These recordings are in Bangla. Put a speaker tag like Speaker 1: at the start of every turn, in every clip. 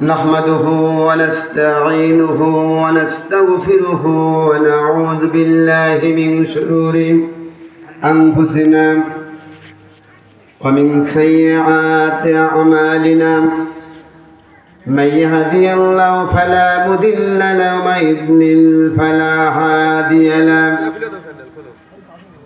Speaker 1: نحمده ونستعينه ونستغفره ونعوذ بالله من شرور أنفسنا ومن سيئات أعمالنا من يهدي الله فلا مضل له ومن يضلل فلا هادي له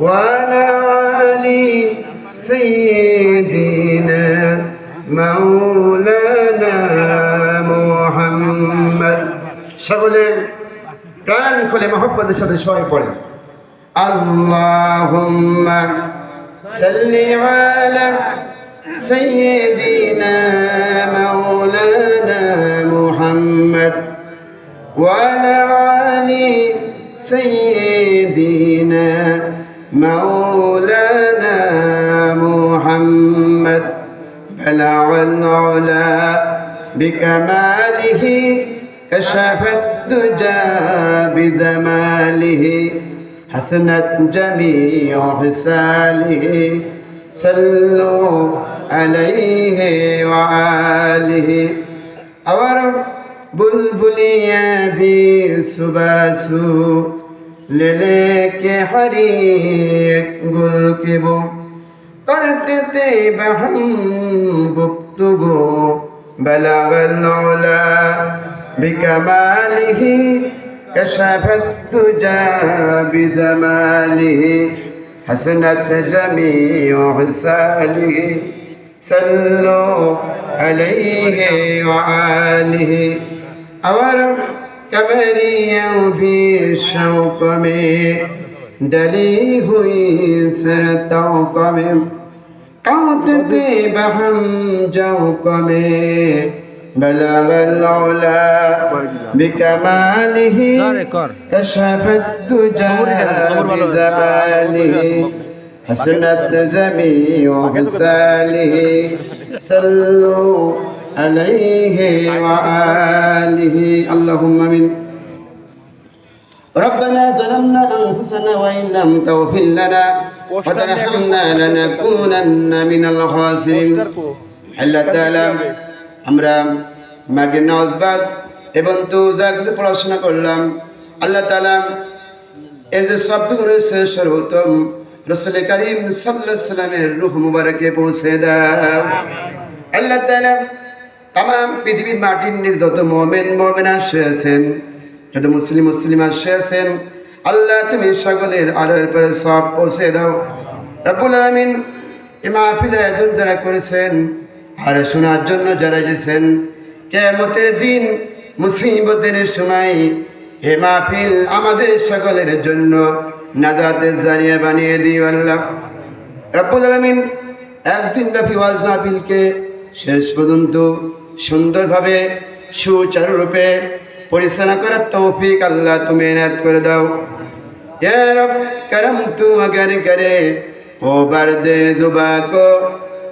Speaker 1: وعلى آل سيدنا مولانا محمد সকলে প্রাণ খুলে মহব্বতের সাথে সবাই পড়ে আল্লাহুম্মা সাল্লি আলা সাইয়্যিদিনা মাওলানা মুহাম্মদ وعلى آل سيدنا مولانا محمد بلغ العلا بكماله كشف الدجى بزماله حسنت جميع حساله صلوا عليه وآله. أور بلبليا लेले के हरी गुल के वो करते थे बहम गुप्तगो बलागलौला بكماله كشفت تجا بجماله حسنت جميع خصاله صلوا عليه وآله أمر کمریوں بھی شوق میں ڈلی ہوئی سر توق میں قوت دے بہم جوق میں بلغ العلا بکماله کشف الدجا بزماله حسنت جمیع حساله صلو عليه وآله اللهم من ربنا ظلمنا أنفسنا وإن لم تغفر لنا وترحمنا لنكونن من الخاسرين আল্লাহ তাআলা আমরা মাগের নজবাদ এবং তো যা কিছু পড়াশোনা করলাম আল্লাহ তাআলা এর যে সবটুকু রয়েছে সর্বোত্তম রসুল করিম সাল্লাহ সাল্লামের রুহ মুবারকে পৌঁছে দাও আল্লাহ তাআলা তাম পৃথিবীর মাটির নির্দত মোমেন মোমেন আসে আছেন যত মুসলিম মুসলিম আসে আছেন আল্লাহ তুমি সকলের আলোর পরে সব পৌঁছে দাও। রব্বুল আলমিন এ মাহফিলের আয়োজন যারা করেছেন আর শোনার জন্য যারা এসেছেন কেমতের দিন মুসিবতের সময় হে মাহফিল আমাদের সকলের জন্য নাজাতের জারিয়া বানিয়ে দিও আল্লাহ। রব্বুল আলমিন একদিন ব্যাপী ওয়াজ মাহফিলকে শেষ পর্যন্ত সুন্দরভাবে সুচারুরূপে পরিচালনা করার তৌফিক আল্লাহ তুমি এনায়ত করে দাও রব করম তু অগর করে ও বরদে জুবা কো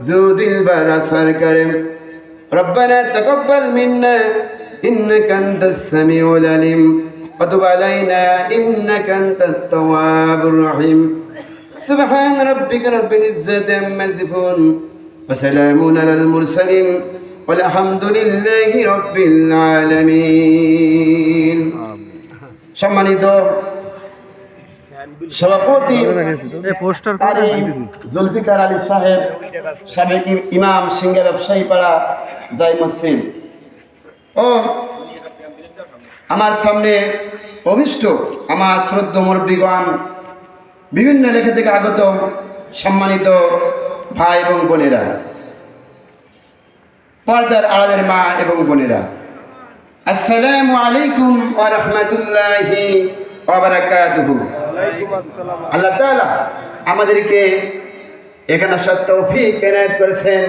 Speaker 1: জু দিল বার আসর করে ربنا تقبل منا إنك أنت السميع العليم وتب علينا إنك أنت التواب الرحيم سبحان ربك رب العزة عما يصفون وسلام على المرسلين আলহামদুলিল্লাহি রব্বিল আলামিন। সম্মানিত সভাপতি জুলফিকার আলী সাহেব সাবেক ইমাম সিংহে ব্যবসায়ী পাড়া জাই মসজিদ। ও আমার সামনে অভিষ্ট আমার শ্রদ্ধ মুরব্বীগণ বিভিন্ন লেখা থেকে আগত সম্মানিত ভাই এবং বোনেরা। পর্দার আড়ালের মা এবং বোনেরা। আসসালামু আলাইকুম ওয়া রাহমাতুল্লাহি ওয়া বারাকাতুহু। আল্লাহ তাআলা আমাদেরকে এখানে আসার তৌফিক এনায়েত করেছেন।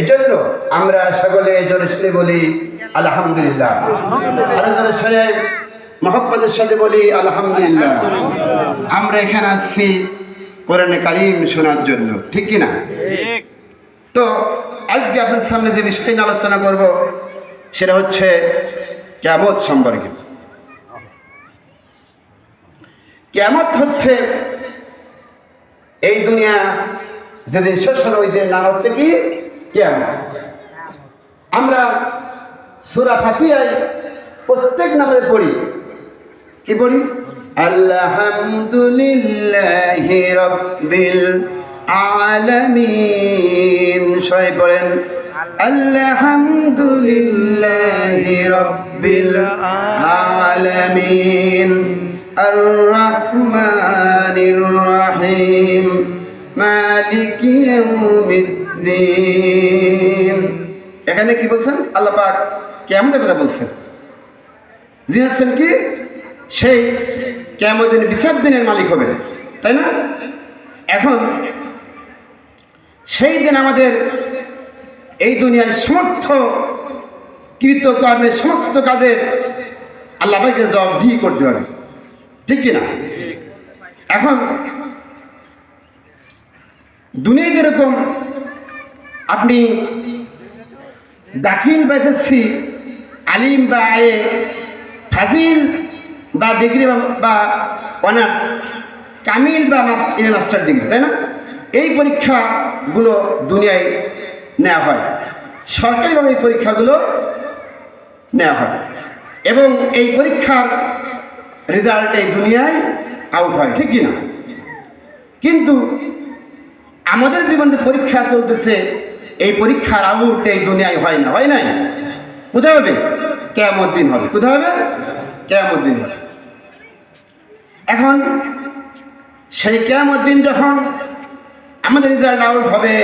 Speaker 1: এজন্য আমরা সকলে জোরে বলি, আলহামদুলিল্লাহ। আরও সরে মহব্বতের সাথে বলি, আলহামদুলিল্লাহ। আমরা এখানে আসছি কোরআনে কারিম শোনার জন্য, ঠিক কি না? তো আজকে আপনার সামনে যে বিষয় নিয়ে আলোচনা করব, সেটা হচ্ছে কেমত সম্পর্কে। কেমত হচ্ছে এই দুনিয়া যেদিন শেষ হলো ওই দিনের নাম হচ্ছে কি? কেমত আমরা সুরা ফাতিহায় প্রত্যেক নামাজে পড়ি। কি পড়ি? আলহামদুলিল্লাহ রব্বিল আলামিন। সবাই পড়েন, আলহামদুলিল্লাহ রব্বিল আলামিন আর রহমানির এখানে কি বলছেন? আল্লাহ পাক কেমন কথা বলছেন। যিনি হচ্ছেন কি? সেই কেমন দিন বিচার দিনের মালিক হবেন, তাই না? এখন সেই দিন আমাদের এই দুনিয়ার সমস্ত কৃতকর্মের সমস্ত কাজের আল্লাহকে জবাবদিহি করতে হবে। ঠিক কি না এখন দুনিয়া যেরকম আপনি দাখিল বা এসএসসি আলিম বা আয়ে ফাজিল বা ডিগ্রি বা অনার্স, কামিল বা মাস্টার ডিগ্রি, তাই না? এই পরীক্ষাগুলো দুনিয়ায় নেওয়া হয়। সরকারিভাবে এই পরীক্ষাগুলো নেওয়া হয়। এবং এই পরীক্ষার রেজাল্ট এই দুনিয়ায় আউট হয়, ঠিক কি না কিন্তু আমাদের জীবনে পরীক্ষা চলতেছে, এই পরীক্ষার আউট এই দুনিয়ায় হয় না, হয় নাই? কোথায় হবে? কেমন দিন হবে। কোথায় হবে? কেমন দিন হবে। এখন সেই কেমন দিন যখন আমাদের রেজাল্ট আউট হবে।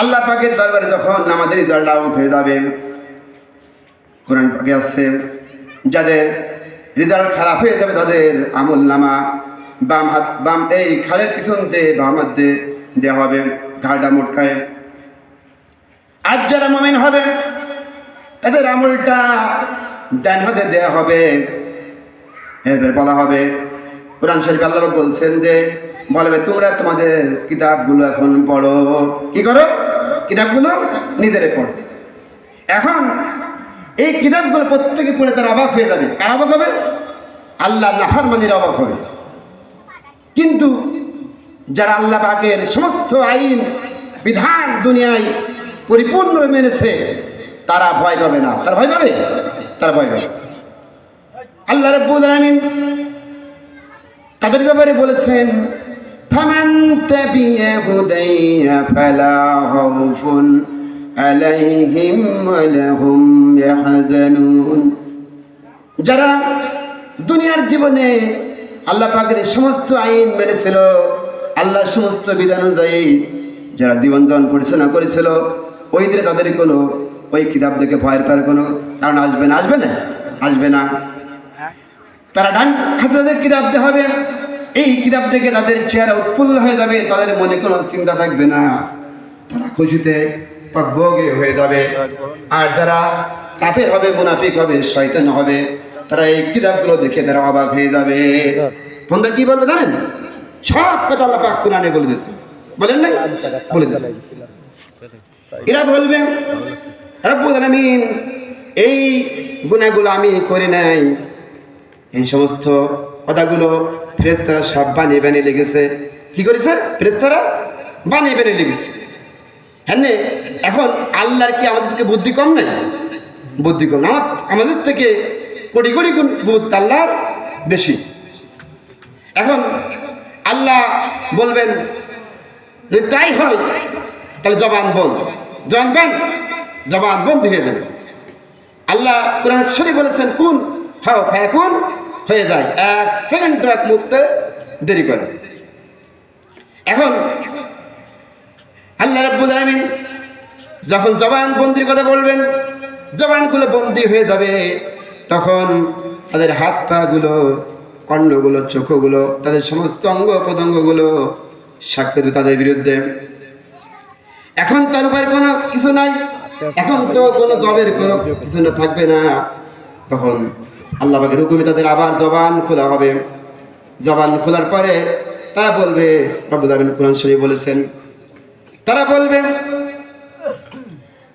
Speaker 1: আল্লাহ পাকের দরবারে যখন আমাদের রেজাল্ট আউট হয়ে যাবে। কোরআন পাকে আসছে। যাদের রেজাল্ট খারাপ হয়ে যাবে তাদের আমল নামা বাম হাত, বাম, এই খালের পিছন দিয়ে বাম হাত দিয়ে দেওয়া হবে, ঘাড়টা মোটকায়। আজ যারা মমিন হবে তাদের আমলটা ডান হাতে দেওয়া হবে। এরপর বলা হবে, কোরআন শরীফ আল্লাহ বলছেন যে বলবে, তোমরা তোমাদের কিতাবগুলো এখন পড়ো। কি করো? কিতাবগুলো নিজেরে পড়ো। এখন এই কিতাবগুলো প্রত্যেকে পড়ে তার অবাক হয়ে যাবে। কার অবাক হবে? আল্লাহ নাফার মানির অবাক হবে। কিন্তু যারা আল্লাহ পাকের সমস্ত আইন, বিধান দুনিয়ায় পরিপূর্ণভাবে মেনেছে, তারা ভয় পাবে না। তারা ভয় পাবে? তারা ভয় পাবে। আল্লাহ রব্বুল আলামিন তাদের ব্যাপারে বলেছেন তাবিয়া হুদাইয়া ফালা খাউফুন আলাইহিম ওয়ালা হুম ইয়াহজানুন যারা দুনিয়ার জীবনে আল্লাহ পাকের সমস্ত আইন মেনেছিল আল্লাহর সমস্ত বিধান অনুযায়ী যারা জীবন যাপন পরিচালনা করেছিল ওই দিনে তাদের কোনো ওই কিতাব দেখে ভয়ের পার কোনো কারণ আসবে না আসবে না আসবে না। তারা ডান হাতে তাদের কিতাব দেওয়া হবে। এই কিতাব থেকে তাদের চেহারা উৎফুল্ল হয়ে যাবে, তাদের মনে কোনো চিন্তা থাকবে না। তারা খুশিতে পকবগে হয়ে যাবে। আর যারা কাফের হবে, মুনাফিক হবে, শয়তান হবে, তারা এই কিতাবগুলো দেখে তারা অবাক হয়ে যাবে। তোমরা কি বলবে জানেন? সব কথা আল্লাহ পাক কোরআনে বলে দিচ্ছে বলেন না বলে দিচ্ছে এরা বলবে, রব্বুল আলামিন, এই গুণাগুলো আমি করে নাই। এই সমস্ত কথাগুলো ফেরেস্তারা সব বানিয়ে বানিয়ে লেগেছে কি করেছে? ফেরেস্তারা বানিয়ে বানিয়ে লেগেছে হ্যাঁ এখন আল্লাহর কি আমাদের থেকে বুদ্ধি কম নাই? বুদ্ধি কম আমার, আমাদের থেকে কোটি কোটি গুণ বুধ আল্লাহর বেশি। এখন আল্লাহ বলবেন যদি তাই হয়, তাহলে জবান বন্ধ। জবান বন্ধ? জবান বন্ধ হয়ে যাবে। আল্লাহ কোরআন শরী বলেছেন, কোন হাও কোন হয়ে যায়। এক সেকেন্ড এক মুহূর্তে দেরি করে। এখন আল্লাহ রাব্বুল আলামিন যখন জবান বন্দির কথা বলবেন, জবানগুলো বন্দি হয়ে যাবে, তখন তাদের হাত পাগুলো, কর্ণগুলো, চোখগুলো, তাদের সমস্ত অঙ্গ প্রত্যঙ্গগুলো সাক্ষ্য তাদের বিরুদ্ধে। এখন তার উপর কোনো কিছু নাই, এখন তো কোনো জবের কোনো কিছু না থাকবে না। তখন আল্লাহ হুকুমে তাদের আবার জবান খোলা হবে। জবান খোলার পরে তারা বলবে, রব্বুল কোরআন শরীফ বলেছেন, তারা বলবে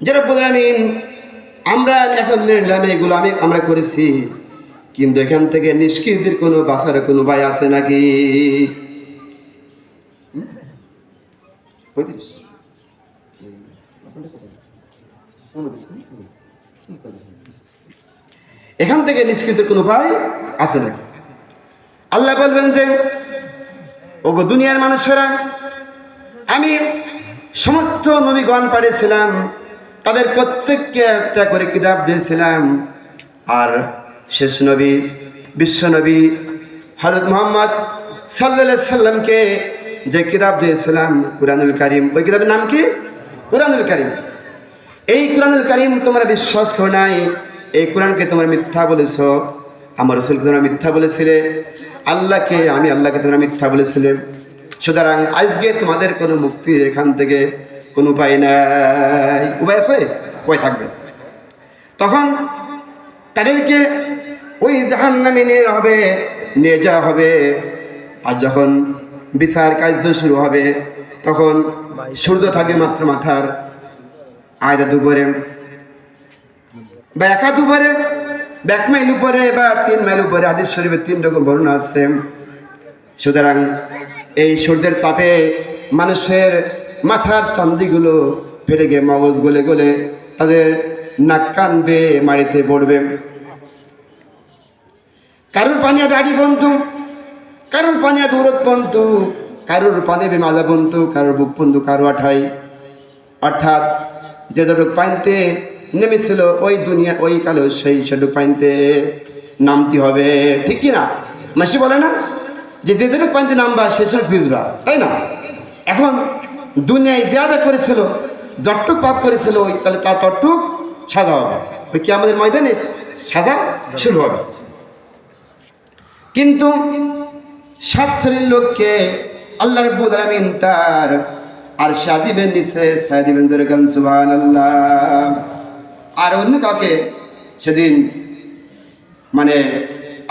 Speaker 1: যে, রব্বুল আমরা এখন মেনে নিলাম আমি আমরা করেছি। কিন্তু এখান থেকে নিষ্কৃতির কোনো বাসার কোনো উপায় আছে নাকি? পঁয়ত্রিশ। এখান থেকে নিষ্কৃতির কোনো উপায় আছে নাকি? আল্লাহ বলবেন যে, ওগো দুনিয়ার মানুষেরা, আমি সমস্ত নবীগণ পাঠিয়েছিলাম, তাদের প্রত্যেককে একটা করে কিতাব দিয়েছিলাম, আর শেষ নবী, বিশ্ব নবী হজরত মোহাম্মদ সাল্লা সাল্লামকে যে কিতাব দিয়েছিলাম, কুরআনুল করিম, ওই কিতাবের নাম কি? কুরআনুল কারিম। এই কোরআনুল কারিম তোমরা বিশ্বাস করো নাই। এই কোরআনকে তোমরা মিথ্যা বলেছ, আমার রসুলকে তোমরা মিথ্যা বলেছিলে, আল্লাহকে, আমি আল্লাহকে তোমরা মিথ্যা বলেছিলে। সুতরাং আজকে তোমাদের কোনো মুক্তির এখান থেকে কোনো উপায় নাই। উপায় আছে? উপায় থাকবে। তখন তাদেরকে ওই জাহান নামে নিয়ে হবে, নিয়ে যাওয়া হবে। আর যখন বিচার কার্য শুরু হবে, তখন সূর্য থাকে মাত্র মাথার আয়দা দুপুরে। বা একা দুপুরে বা এক মাইল উপরে বা তিন মাইল উপরে আদিস শরীফের তিন রকম বর্ণনা আছে। সুতরাং এই সূর্যের তাপে মানুষের মাথার চান্দিগুলো ফেটে গিয়ে মগজ গলে গলে তাদের নাক কানবে মাটিতে পড়বে। কারোর পানি হবে আড়ি বন্ধু, কারোর পানি হবে উরত বন্ধু, কারোর পানি হবে মাজা বন্ধু, কারোর বুক বন্ধু, কারও আঠাই। অর্থাৎ যে যেটুক পাইনতে নেমেছিল, ওই দুনিয়া, ওই কালে সেই সেটুক পাইনতে নামতে হবে। ঠিক কি না? মাসি বলে না? যে যেটুক পাইনতে নামবা, সে সেটুক ভিজবা, তাই না? এখন দুনিয়ায় যাদা করেছিল, যতটুক পাপ করেছিল, ওই তাহলে তার ততটুক সাজা হবে। ওই কি আমাদের ময়দানে সাজা শুরু হবে? কিন্তু সাত শ্রেণির লোককে আল্লাহ রব্বুল তার আর সাদিবেন নিচে সাদিবেন যেরকম সুবহান আল্লাহ আর অন্য কাউকে সেদিন মানে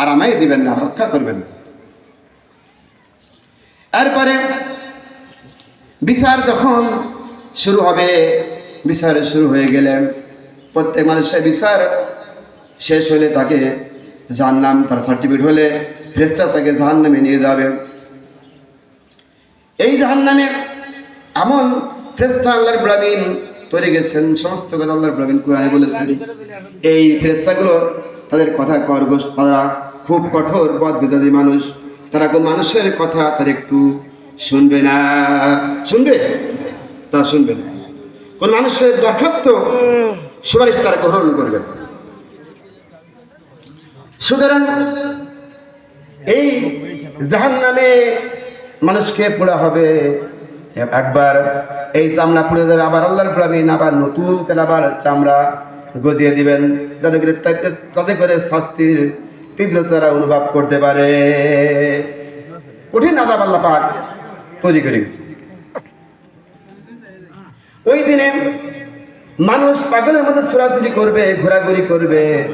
Speaker 1: আরামাই দিবেন না, রক্ষা করবেন। এরপরে বিচার যখন শুরু হবে, বিচার শুরু হয়ে গেলে প্রত্যেক মানুষের বিচার শেষ হলে তাকে জাহান্নাম, তার সার্টিফিকেট হলে ফেরেস্তা তাকে জাহান্নামে নিয়ে যাবে। এই জাহান্নামে এমন ফেরেস্তা আল্লাহর ব্রাহ্মীন তৈরি গেছেন, সমস্ত কথা আল্লাহর ব্রাহ্মীন কোরআনে বলেছেন। এই ফেরেস্তাগুলো তাদের কথা করগোশ তারা খুব কঠোর পথ বিদারী মানুষ। তারা কোন মানুষের কথা তারা একটু শুনবে না। শুনবে? তারা শুনবে না। কোন মানুষের দরখাস্ত সুপারিশ তারা গ্রহণ করবে সুতরাং এই জাহান নামে মানুষকে পোড়া হবে। একবার এই চামড়া পুড়ে যাবে, আবার আল্লাহর প্রামীণ আবার নতুন করে আবার চামড়া গজিয়ে দিবেন। যাতে করে তাতে- করে শাস্তির তীব্রতারা অনুভব করতে পারে। কঠিন আদাব আল্লাহ পাক তৈরি করে গেছে ওই দিনে মানুষ পাগলের মধ্যে ছোড়াছুরি করবে, ঘোরাঘুরি করবে।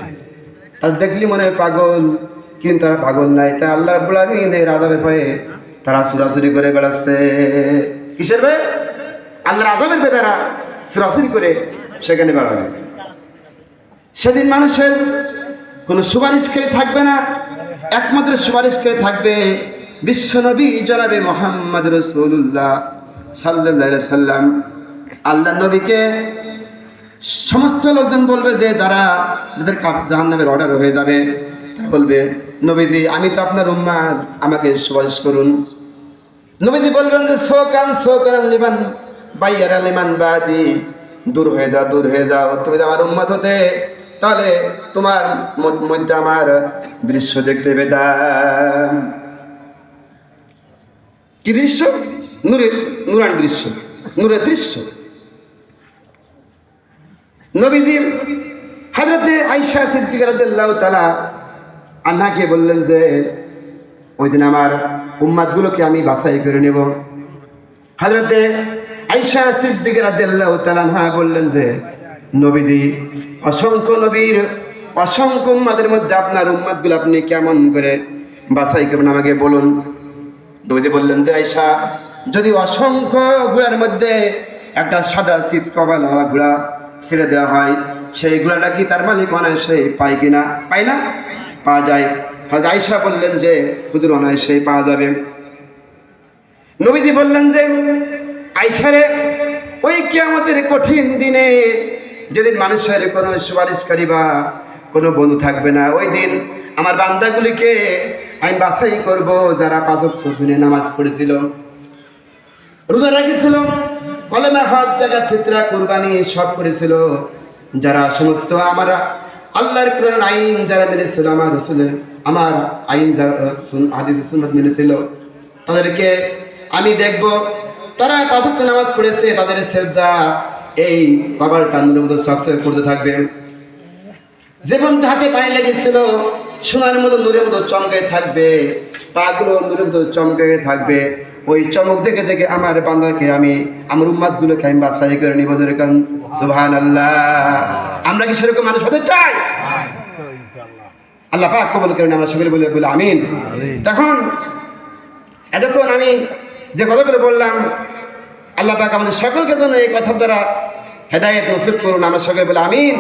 Speaker 1: আর দেখলি মনে হয় পাগল, কিন্তু তারা পাগল নাই। তাই আল্লাহ রাব্বুল আলামিনের আযাবের ভয়ে তারা সুরাসুরি করে বেড়াচ্ছে। কিসের ভয়ে আল্লাহর ভয়ে তারা সুরাসুরি করে সেখানে বেড়াবে সেদিন মানুষের কোনো সুপারিশকারী থাকবে না, একমাত্র সুপারিশকারী থাকবে বিশ্বনবী জনাবে মোহাম্মদ রসুল্লাহ সাল্লাহ সাল্লাম আল্লাহ নবীকে সমস্ত লোকজন বলবে যে, যারা যাদের জাহান নামের অর্ডার হয়ে যাবে বলবে, নবীজি, আমি তো আপনার উম্মা আমাকে সুপারিশ করুন। নবীজি বলবেন যে, সোকান সোকান লিমান, বাইয়ারা লিমান বাদি, দূর হয়ে যাও, দূর হয়ে যাও। তুমি আমার উম্মত হতে। তাহলে তোমার মধ্যে আমার দৃশ্য দেখতে পেতাম কি দৃশ্য? নূরের নূরান দৃশ্য, নূরের দৃশ্য। নবীজি হাজরতে আইসা সিদ্দিকার তালা আন্নাকে বললেন যে ওই দিন আমার উম্মাদগুলোকে আমি বাছাই করে নেব। হাজরতে আইসা সিদ্দিকার তালানহা বললেন যে নবীদি অসংখ্য নবীর, অসংখ্য উম্মাদের মধ্যে আপনার উম্মাদগুলো আপনি কেমন করে বাছাই করবেন আমাকে বলুন। নবীজি বললেন যে আইসা যদি অসংখ্য ঘোড়ার মধ্যে একটা সাদা শীত কবালা ঘোড়া ছেড়ে দেওয়া হয়, সেই ঘোড়াটা কি তার মালিক অনায়াসে পায় কিনা? পায় না? পাওয়া যায়। হয়তো আইসা বললেন যে, হুজুর অনায়াসে পাওয়া যাবে। নবীজি বললেন যে আইসারে ওই কিয়ামতের কঠিন দিনে যেদিন মানুষের কোনো সুপারিশকারী বা কোনো বন্ধু থাকবে না, ওই দিন আমার বান্দাগুলিকে আমি বাছাই করব যারা পাঁচক দিনে নামাজ পড়েছিল। রোজা রাখেছিল, কলেমা হক জায়গা ফিতরা, কোরবানি সব করেছিল। যারা সমস্ত আমার আল্লাহর কোরআন আইন যারা মেনেছিল, আমার রসুলের, আমার আইন যারা হাদিস, সুন্নত মেনেছিল, তাদেরকে আমি দেখব, তারা পাথর নামাজ পড়েছে, তাদের শ্রদ্ধা এই কবার টানুর মতো সাকসেস করতে থাকবে। যেমন হাতে পায়ে লেগেছিল, সোনার মতো নূরের মতো চমকে থাকবে, পাগুলো নূরের মতো চমকে থাকবে। ওই চমক দেখে দেখে আমার বান্দাকে আমি আমার উম্মাদ গুলোকে আমি বাছাই করে নিব যেরকম সুবহান আল্লাহ আমরা কি সেরকম মানুষ হতে চাই? আল্লাহ পাক কবল করেন আমরা সকলে বলে বলে আমিন। তখন এতক্ষণ আমি যে কথাগুলো বললাম আল্লাহ পাক আমাদের সকলকে যেন এই কথার দ্বারা হেদায়েত নসিব করুন আমার সকলে বলে আমিন।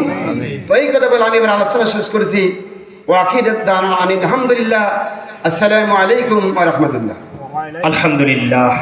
Speaker 1: তো এই কথা বলে আমি এবার আলোচনা শেষ করেছি। ওয়াকিদ দান আনিন আলহামদুলিল্লাহ আসসালামু আলাইকুম ওয়া রাহমাতুল্লাহ।
Speaker 2: আলহামদুলিল্লাহ